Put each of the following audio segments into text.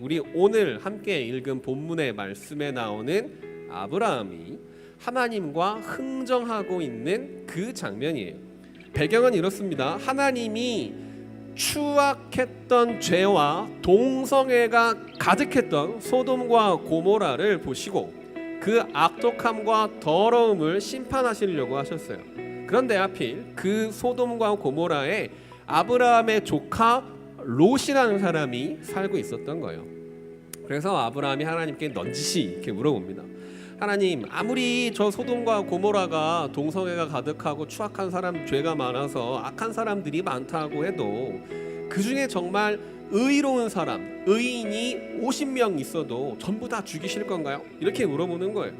우리 오늘 함께 읽은 본문의 말씀에 나오는 아브라함이 하나님과 흥정하고 있는 그 장면이에요. 배경은 이렇습니다. 하나님이 추악했던 죄와 동성애가 가득했던 소돔과 고모라를 보시고 그 악독함과 더러움을 심판하시려고 하셨어요. 그런데 하필 그 소돔과 고모라에 아브라함의 조카 롯이라는 사람이 살고 있었던 거예요. 그래서 아브라함이 하나님께 넌지시 이렇게 물어봅니다. 하나님, 아무리 저 소돔과 고모라가 동성애가 가득하고 추악한 사람 죄가 많아서 악한 사람들이 많다고 해도 그 중에 정말 의로운 사람, 의인이 50명 있어도 전부 다 죽이실 건가요? 이렇게 물어보는 거예요.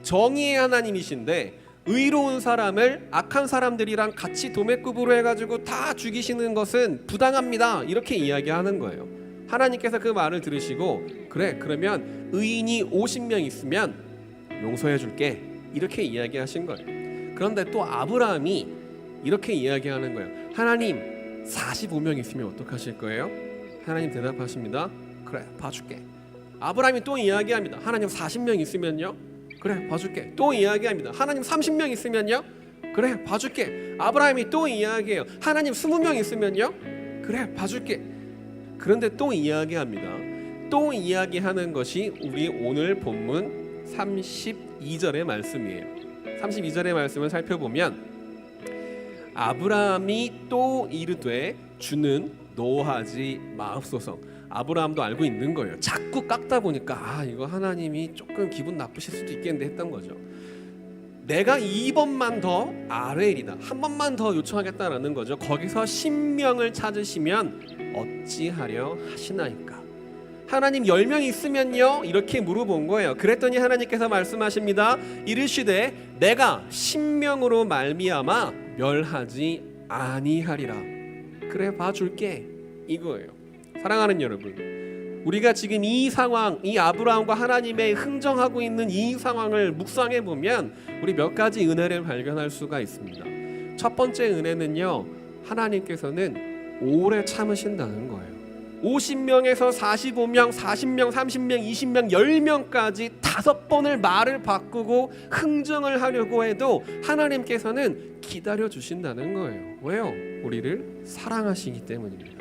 정의의 하나님이신데 의로운 사람을 악한 사람들이랑 같이 도매급으로 해가지고 다 죽이시는 것은 부당합니다. 이렇게 이야기하는 거예요. 하나님께서 그 말을 들으시고 그래 그러면 의인이 50명 있으면 용서해 줄게 이렇게 이야기하신 거예요. 그런데 또 아브라함이 이렇게 이야기하는 거예요. 하나님 45명 있으면 어떡하실 거예요? 하나님 대답하십니다. 그래 봐줄게. 아브라함이 또 이야기합니다. 하나님 40명 있으면요? 그래 봐줄게. 또 이야기합니다. 하나님 30명 있으면요? 그래 봐줄게. 아브라함이 또 이야기해요. 하나님 20명 있으면요? 그래 봐줄게. 그런데 또 이야기합니다. 또 이야기하는 것이 우리 오늘 본문 32절의 말씀이에요. 32절의 말씀을 살펴보면 아브라함이 또 이르되 주는 노하지 마옵소서. 아브라함도 알고 있는 거예요. 자꾸 깎다 보니까 아 이거 하나님이 조금 기분 나쁘실 수도 있겠는데 했던 거죠. 내가 2번만 더 아뢰리다. 한 번만 더 요청하겠다라는 거죠. 거기서 신명을 찾으시면 어찌하려 하시나이까. 하나님 10명 있으면요 이렇게 물어본 거예요. 그랬더니 하나님께서 말씀하십니다. 이르시되 내가 신명으로 말미암아 멸하지 아니하리라. 그래 봐줄게 이거예요. 사랑하는 여러분, 우리가 지금 이 상황, 이 아브라함과 하나님의 흥정하고 있는 이 상황을 묵상해 보면 우리 몇 가지 은혜를 발견할 수가 있습니다. 첫 번째 은혜는요, 하나님께서는 오래 참으신다는 거예요. 50명에서 45명, 40명, 30명, 20명, 10명까지 다섯 번을 말을 바꾸고 흥정을 하려고 해도 하나님께서는 기다려 주신다는 거예요. 왜요? 우리를 사랑하시기 때문입니다.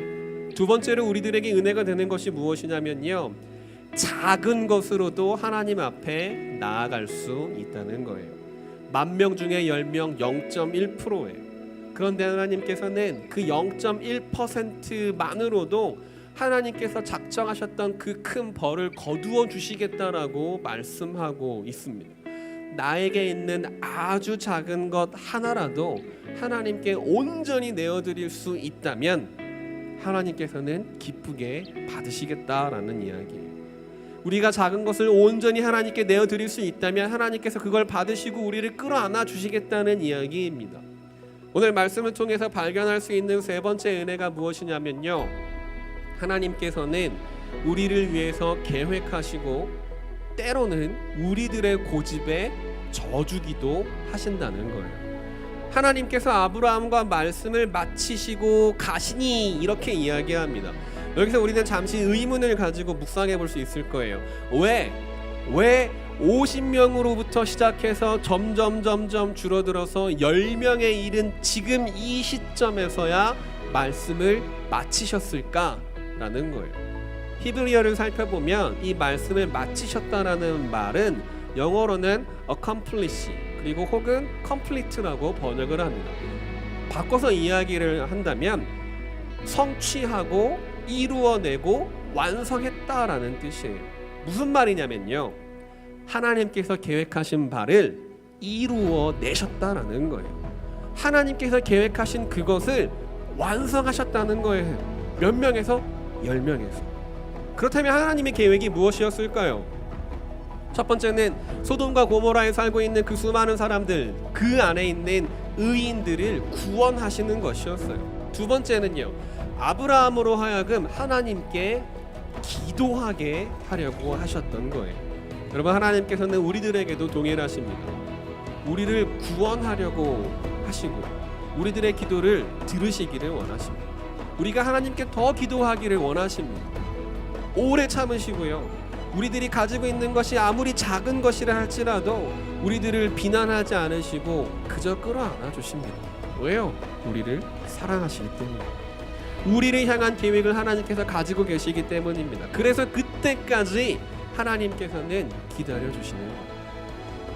두 번째로 우리들에게 은혜가 되는 것이 무엇이냐면요. 작은 것으로도 하나님 앞에 나아갈 수 있다는 거예요. 만 명 중에 10명 0.1%예요. 그런데 하나님께서는 그 0.1%만으로도 하나님께서 작정하셨던 그 큰 벌을 거두어 주시겠다라고 말씀하고 있습니다. 나에게 있는 아주 작은 것 하나라도 하나님께 온전히 내어드릴 수 있다면 하나님께서는 기쁘게 받으시겠다라는 이야기예요. 우리가 작은 것을 온전히 하나님께 내어드릴 수 있다면 하나님께서 그걸 받으시고 우리를 끌어안아 주시겠다는 이야기입니다. 오늘 말씀을 통해서 발견할 수 있는 세 번째 은혜가 무엇이냐면요. 하나님께서는 우리를 위해서 계획하시고 때로는 우리들의 고집에 져주기도 하신다는 거예요. 하나님께서 아브라함과 말씀을 마치시고 가시니 이렇게 이야기합니다. 여기서 우리는 잠시 의문을 가지고 묵상해 볼 수 있을 거예요. 왜? 왜 50명으로부터 시작해서 점점 점점 줄어들어서 10명에 이른 지금 이 시점에서야 말씀을 마치셨을까 라는 거예요. 히브리어를 살펴보면 이 말씀을 마치셨다라는 말은 영어로는 accomplish 그리고 혹은 complete라고 번역을 합니다. 바꿔서 이야기를 한다면 성취하고 이루어내고 완성했다라는 뜻이에요. 무슨 말이냐면요. 하나님께서 계획하신 바를 이루어 내셨다라는 거예요. 하나님께서 계획하신 그것을 완성하셨다는 거예요. 몇 명에서? 열 명에서. 그렇다면 하나님의 계획이 무엇이었을까요? 첫 번째는 소돔과 고모라에 살고 있는 그 수많은 사람들, 그 안에 있는 의인들을 구원하시는 것이었어요. 두 번째는요. 아브라함으로 하여금 하나님께 기도하게 하려고 하셨던 거예요. 여러분 하나님께서는 우리들에게도 동일하십니다. 우리를 구원하려고 하시고 우리들의 기도를 들으시기를 원하십니다. 우리가 하나님께 더 기도하기를 원하십니다. 오래 참으시고요. 우리들이 가지고 있는 것이 아무리 작은 것이라 할지라도 우리들을 비난하지 않으시고 그저 끌어안아 주십니다. 왜요? 우리를 사랑하시기 때문에. 우리를 향한 계획을 하나님께서 가지고 계시기 때문입니다. 그래서 그때까지 하나님께서는 기다려 주시는 겁니다.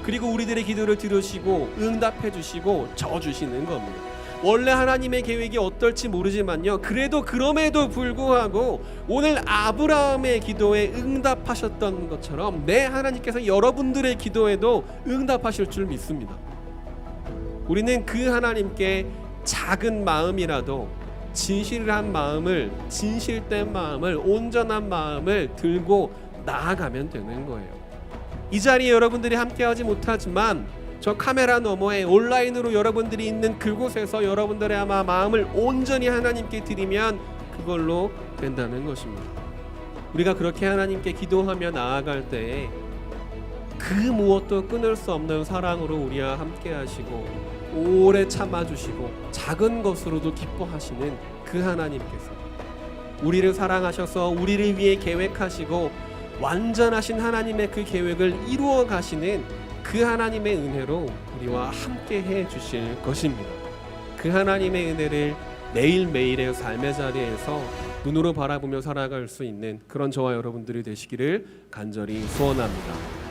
그리고 우리들의 기도를 들으시고 응답해 주시고 저 주시는 겁니다. 원래 하나님의 계획이 어떨지 모르지만요. 그래도 그럼에도 불구하고 오늘 아브라함의 기도에 응답하셨던 것처럼 내 하나님께서 여러분들의 기도에도 응답하실 줄 믿습니다. 우리는 그 하나님께 작은 마음이라도 진실한 마음을 진실된 마음을 온전한 마음을 들고 나아가면 되는 거예요. 이 자리에 여러분들이 함께하지 못하지만 저 카메라 너머에 온라인으로 여러분들이 있는 그곳에서 여러분들의 아마 마음을 온전히 하나님께 드리면 그걸로 된다는 것입니다. 우리가 그렇게 하나님께 기도하며 나아갈 때에 그 무엇도 끊을 수 없는 사랑으로 우리와 함께 하시고 오래 참아 주시고 작은 것으로도 기뻐하시는 그 하나님께서 우리를 사랑하셔서 우리를 위해 계획하시고 완전하신 하나님의 그 계획을 이루어 가시는 그 하나님의 은혜로 우리와 함께 해 주실 것입니다. 그 하나님의 은혜를 매일매일의 삶의 자리에서 눈으로 바라보며 살아갈 수 있는 그런 저와 여러분들이 되시기를 간절히 소원합니다.